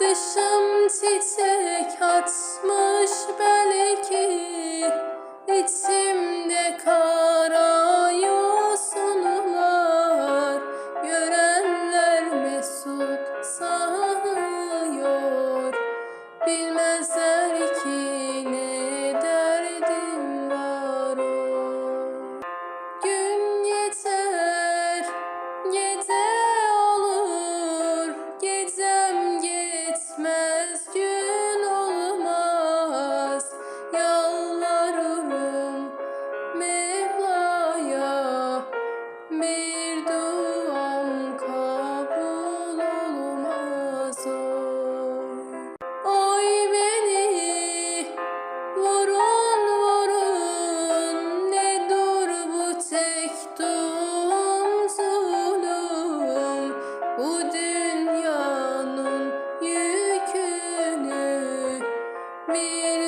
Dışım çiçek açmış belki. İçimde kara yosunlar. Görenler mesut sanıyor Bilmezler bir duam kabul olmaz o. Oy beni vurun vurun ne dur bu çektiğim zulüm Bu dünyanın yükünü bir